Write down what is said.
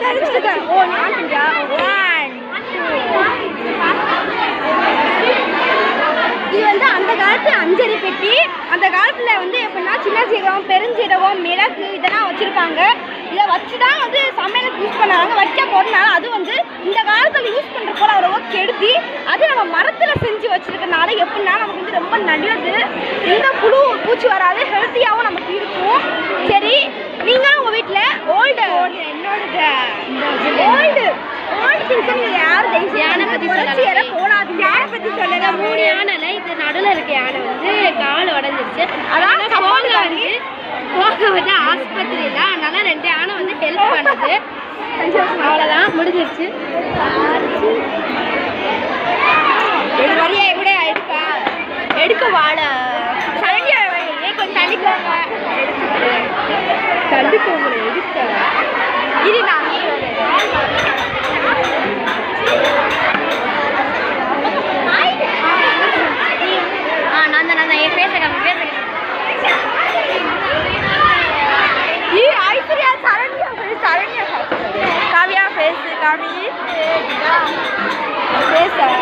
அடிச்சிருக்கேன் ஓ நான் பண்ணியா ஒன் இது வந்து அந்த காலத்து அஞ்சரி பெட்டி அந்த காலத்தில் வந்து எப்படின்னா சின்ன சீரகம் பெருஞ்சீரகம் மிளகு இதெல்லாம் வச்சுருப்பாங்க இதை வச்சு தான் வந்து சமையலுக்கு யூஸ் பண்ணாங்க வைக்க போகிறனால அது வந்து இந்த காலத்தில் யூஸ் பண்ணுற போல அவ்வளோ கெடுத்தி அது நம்ம மரத்தில் செஞ்சு வச்சுருக்கனால எப்படின்னா நமக்கு வந்து ரொம்ப நல்லது எந்த புழு பூச்சி வராது ஹெல்த்தியாகவும் நமக்கு இருக்கும் சரி மூணு யானைல இது நடுவில் இருக்க யானை வந்து கால் உடஞ்சிருச்சு. அதான் வந்து போக வந்து ஆஸ்பத்திரியில். அதனால ரெண்டு யானை வந்து ஹெல்ப் பண்ணுது. அவ்வளோதான் முடிஞ்சிருச்சு. வரியா கூட எடுக்கா எடுக்க வாழ. கொஞ்சம் தள்ளிக்கோங்க தள்ளிக்கோங்க எடுக்க family. beleza.